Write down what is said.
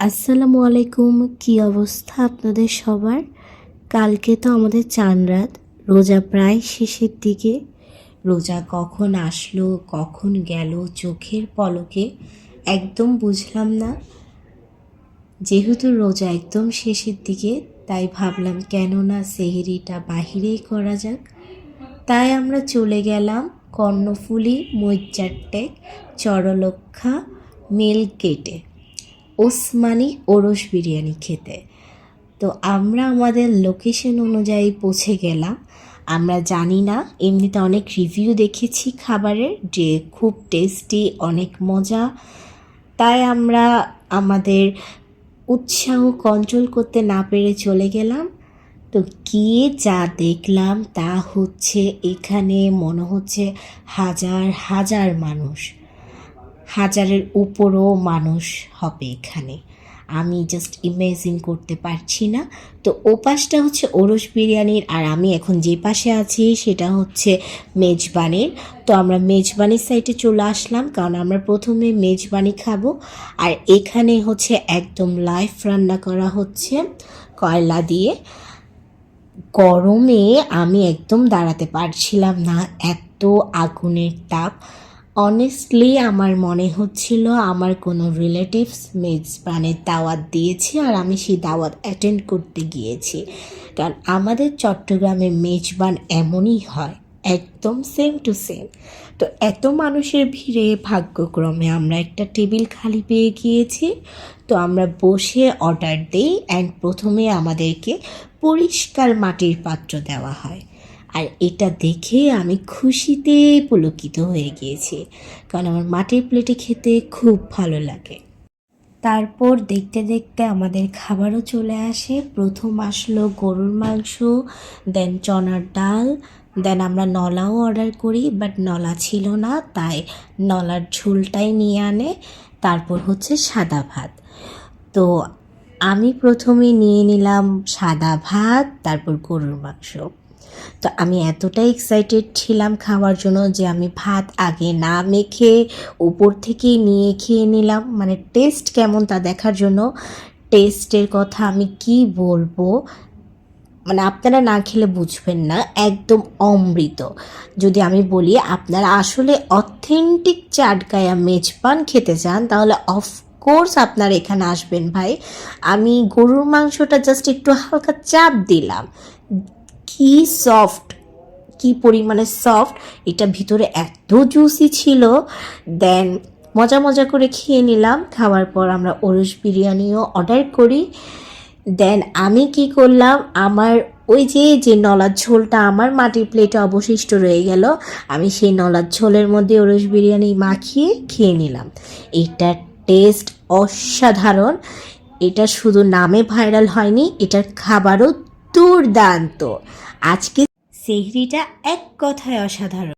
আসসালামু আলাইকুম, কি অবস্থা আপনাদের সবার? কালকে তো আমাদের চান রাত, রোজা প্রায় শেষের দিকে। রোজা কখন আসলো, কখন গেল, চোখের পলকে একদম বুঝলাম না। যেহেতু রোজা একদম শেষের দিকে, তাই ভাবলাম কেন না সেহেরিটা বাহিরেই করা যাক। তাই আমরা চলে গেলাম কর্ণফুলি মৈচারটেক চরলক্ষা মিল গেটে। ওসমানী ওরস বিরিয়ানি খেতে। তো আমরা আমাদের লোকেশন অনুযায়ী পৌঁছে গেলাম। আমরা জানি না, এমনিতে অনেক রিভিউ দেখেছি খাবারের যে খুব টেস্টি অনেক মজা। তাই আমরা আমাদের উৎসাহ কন্ট্রোল করতে না পেরে চলে গেলাম। তো গিয়ে যা দেখলাম তা হচ্ছে এখানে মনে হচ্ছে হাজার হাজার মানুষ। হাজারের উপরও মানুষ হবে এখানে। আমি জাস্ট ইমেজিন করতে পারছি না। তো ও পাশটা হচ্ছে ওরস বিরিয়ানির আর আমি এখন যে পাশে আছি সেটা হচ্ছে মেজবানির। তো আমরা মেজবানির সাইডে চলে আসলাম কারণ আমরা প্রথমে মেজবানি খাব। আর এখানে হচ্ছে একদম লাইভ রান্না করা হচ্ছে কয়লা দিয়ে। গরমে আমি একদম দাঁড়াতে পারছিলাম না, এত আগুনের তাপ। অনেস্টলি আমার মনে হচ্ছিল আমার কোনো রিলেটিভস মেজবানের দাওয়াত দিয়েছে আর আমি সেই দাওয়াত অ্যাটেন্ড করতে গিয়েছি। কারণ আমাদের চট্টগ্রামে মেজবান এমনই হয়, একদম সেম টু সেম তো এত মানুষের ভিড়ে ভাগ্যক্রমে আমরা একটা টেবিল খালি পেয়ে গিয়েছি। তো আমরা বসে অর্ডার দিই অ্যান্ড প্রথমে আমাদেরকে পরিষ্কার মাটির পাত্র দেওয়া হয়। আর এটা দেখে আমি খুশিতে পুলকিত হয়ে গিয়েছি, কারণ আমার মাটির প্লেটে খেতে খুব ভালো লাগে। তারপর দেখতে দেখতে আমাদের খাবারও চলে আসে। প্রথম আসলো গরুর মাংস দেন চনার ডাল দেন আমরা নলাও অর্ডার করি বাট নলা ছিল না, তাই নলার ঝোলটাই নিয়ে আনে। তারপর হচ্ছে সাদা ভাত। তো আমি প্রথমে নিয়ে নিলাম সাদা ভাত, তারপর গরুর মাংস। তো আমি এতটাই এক্সাইটেড ছিলাম খাওয়ার জন্য যে আমি ভাত আগে না মেখে উপর থেকেই নিয়ে খেয়ে নিলাম। মানে টেস্ট কেমন তা দেখার জন্য টেস্টের কথা আমি কি বলব? মানে আপনারা না খেলে বুঝবেন না, একদম অমৃত। যদি আমি বলি, আপনারা আসলে অথেন্টিক চাটগায়া মেজপান খেতে চান, তাহলে অফকোর্স আপনারা এখানে আসবেন ভাই। আমি গরুর মাংসটা জাস্ট একটু হালকা চাপ দিলাম। কি সফট কি পরিমাণে সফট এটা ভিতরে এত জুসি ছিল। দেন মজা মজা করে খেয়ে নিলাম। খাওয়ার পর আমরা ওরস বিরিয়ানিও অর্ডার করি। দেন আমি কি করলাম? আমার ওই যে যে নলার ঝোলটা আমার মাটির প্লেটে অবশিষ্ট রয়ে গেল, আমি সেই নলার ঝোলের মধ্যে ওরস বিরিয়ানি মাখিয়ে খেয়ে নিলাম। এটার টেস্ট অসাধারণ। এটা শুধু নামে ভাইরাল হয়নি, এটার খাবারও দুর্দান্ত। আজকে সেহরিটা এক কথায় অসাধারণ।